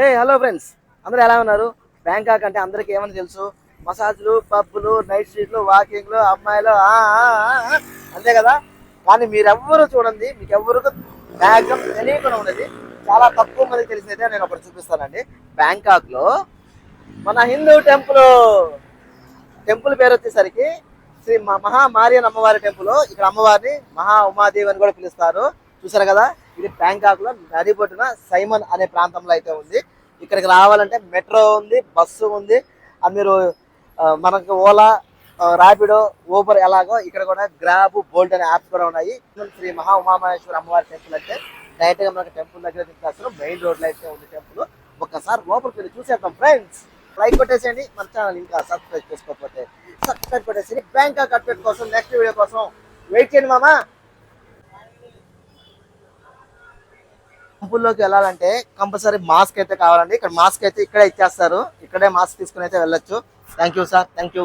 Hey hello friends అందరూ ఎలా ఉన్నారు? బ్యాంకాక్ అంటే అందరికీ ఏమని తెలుసు? మసాజ్లు పబ్బులు నైట్ స్ట్రీట్లు వాకింగ్లు అమ్మాయిలు అంతే కదా? కానీ మీరెవ్వరు చూడండి మీకు ఎవరికి మ్యాక్సిమం తెలియకుండా ఉన్నది చాలా తక్కువ మందికి తెలిసిందైతే నేను ఒకటి చూపిస్తానండి. బ్యాంకాక్లో మన హిందూ టెంపుల్ టెంపుల్ పేరు వచ్చేసరికి శ్రీ మ- మహా మారియన్ అమ్మవారి టెంపుల్. ఇక్కడ అమ్మవారిని మహా ఉమాదేవి అని కూడా పిలుస్తారు. చూసారు కదా? ఇది బ్యాంకాక్లో నడిబొట్టున సైమన్ అనే ప్రాంతంలో అయితే ఉంది. ఇక్కడికి రావాలంటే మెట్రో ఉంది బస్సు ఉంది. అది మీరు మనకు ఓలా రాపిడో ఊబర్ ఎలాగో ఇక్కడ కూడా గ్రాబ్ బోల్ట్ అనే యాప్స్ కూడా ఉన్నాయి. శ్రీ మహా ఉమామహేశ్వర అమ్మవారి టెంపుల్ అయితే డైరెక్ట్గా మనకు టెంపుల్ దగ్గర తీసుకొస్తారు మెయిన్ రోడ్లో అయితే ఉంది టెంపుల్. ఒక్కసారి లోపలికి వెళ్ళి చూసేద్దాం ఫ్రెండ్స్. లైక్ కొట్టేసేయండి. మన ఛానల్ ఇంకా సబ్స్క్రైబ్ చేసుకోకపోతే సబ్స్క్రైబ్ కొట్టేసి బ్యాంక్ అకౌంట్ కోసం నెక్స్ట్ వీడియో కోసం వెయిట్ చేయండి మామా. టెంపుల్లోకి వెళ్ళాలంటే కంపల్సరీ మాస్క్ అయితే కావాలండి. ఇక్కడ మాస్క్ అయితే ఇక్కడే ఇచ్చేస్తారు. ఇక్కడే మాస్క్ తీసుకుని అయితే వెళ్ళొచ్చు. Thank you sir. Thank you.